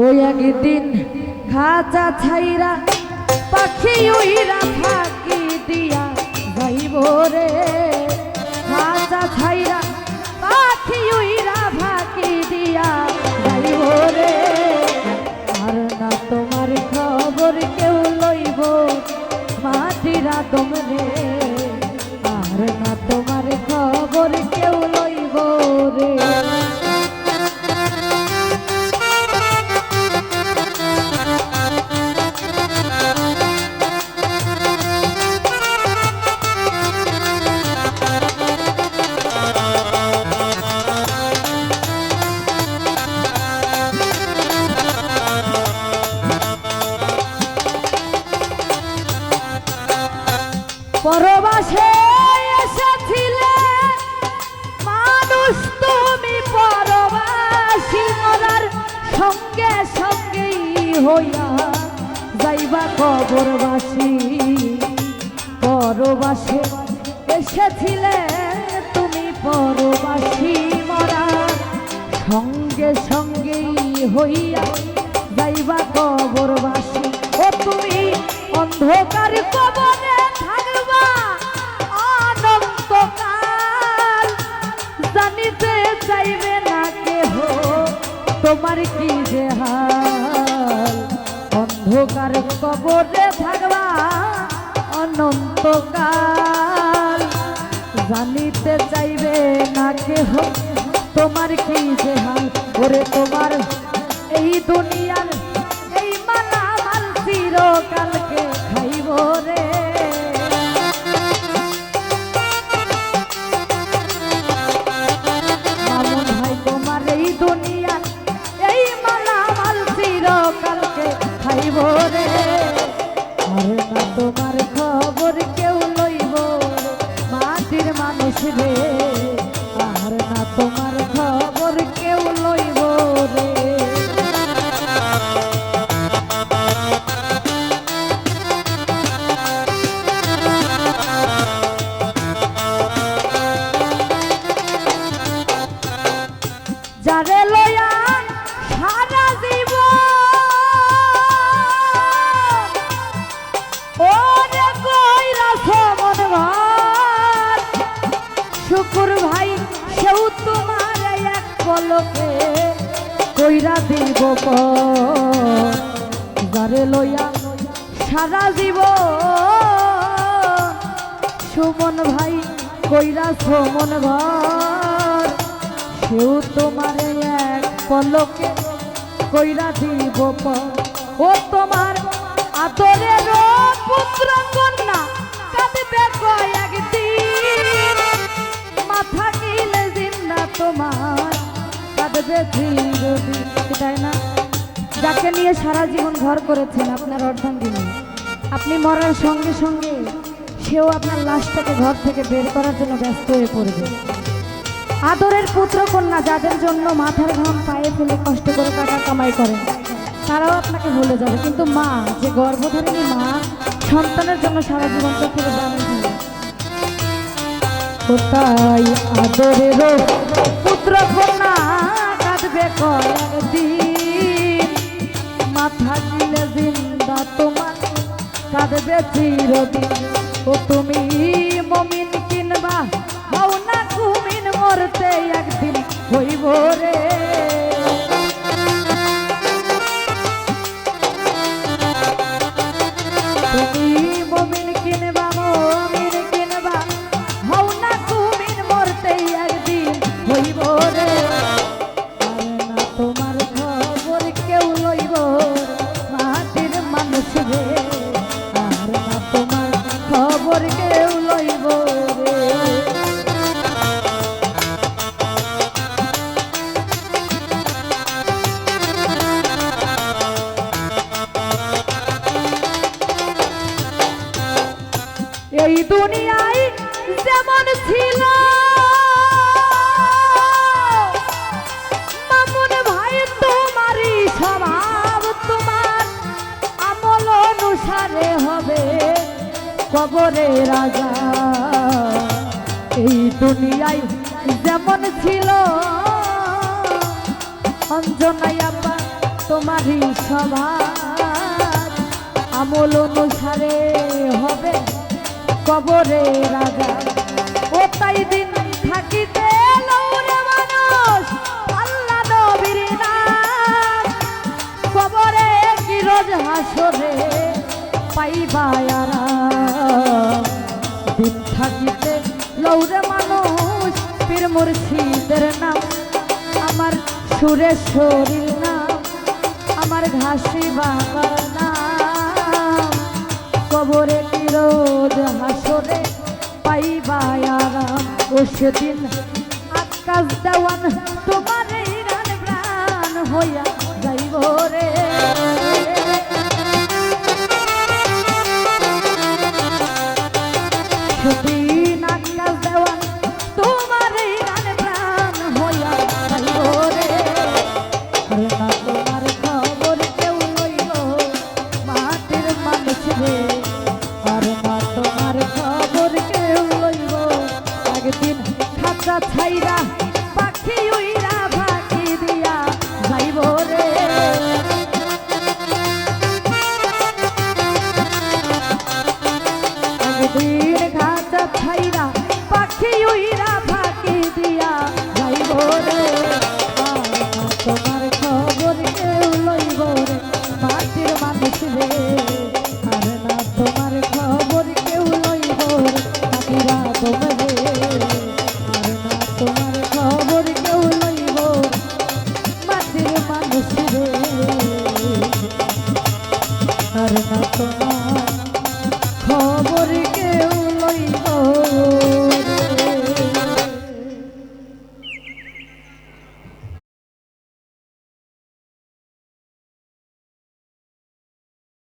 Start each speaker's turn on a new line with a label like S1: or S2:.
S1: ওই একদিন খাঁচা ছাইরা পাখি উইরা ফাঁকি দিয়া যাইব রে। খাঁচা ছাইরা পাখি উইরা ফাঁকি দিয়া যাইব রে। আর না তোমার খবর কেউ লইব, মাটিরা তোমরে হইয়া যাইবা কবরবাসী, পরবাসে। এসেছিলে তুমি পরবাসী মরা। সঙ্গে সঙ্গেই হইয়া যাইবা কবরবাসী। ও তুমি অন্ধকার কবরে অন্ধকার কবরে থাকবা, অনন্তকাল। জানিতে চাইবে না কেহ, তোমার কি যে হাল? ওরে তোমার এই দুনিয়ার যারে লয়া সারা জীব ওরে শুকুর ভাই, সেও তোমার এক পলকে কইরা দিব যারে লয়া সারা জীব সুমন ভাই কইরা সমন ঘর। সেও তোমার এক পলকে কইরা দিব ও তোমার আদরের পুত্র কন্যা কাঁদবে কয়েকদিন মাথা গিলে জিন্দা তোমার, কাঁদবে তাই না? যাকে নিয়ে সারা জীবন ঘর করেছেন আপনার অর্ধাঙ্গিনী, আপনি মরার সঙ্গে সঙ্গে সেও আপনার লাশটাকে ঘর থেকে বের করার জন্য ব্যস্ত হয়ে পড়বে। আদরের পুত্র কন্যা যাদের জন্য মাথার ঘাম পায়ে ফেলে কষ্ট করে টাকা কামাই করেন, তারাও আপনাকে ভুলে যাবে। কিন্তু মা, যে গর্ভধারিণী মা, সন্তানের জন্য সারা জীবন তো ফিরে কোথায় আদরের পুত্র কন্যা কাঁদবে কয়েকদিন? মাথা গিলে জিন্দা তোমার, কাঁদবে চিরদিন। ও তুমি মমিন একদিন হইব স্বভাব আমল অনুসারে হবে কবরে রাজা। এই দুনিয়ায় যেমন ছিল, অঞ্জনাই তোমারই সভার আমল অনুসারে হবে কবরে রাজা। ও তাই দিন থাকিতে লৌরে মানুষ আল্লাহ নবীর নাম। কবরে কি রোজ হাসরে পাইবায়ারা দিন থাকিতে লৌরে মানুষ, পীর মুর্শিদের নাম। আমার সুরেশ্বরীর নাম, আমার ঘাসি বাবার নাম। কবরে কি রোজ হাসরে আরাম ও সেদিন আকাশ দেওয়ান তোমার এই রান প্রাণ হইয়া ছাইরা, পাখি উইরা ভাগি দিয়া যাইব রে। দিন ঘাট ছাইরা, পাখি উইরা ভাগি দিয়া যাইব রে। তোমার খবর কেউ লইব রে, মাটির মানুষ রে। তোমার খবর কেউ লইব রে তোমার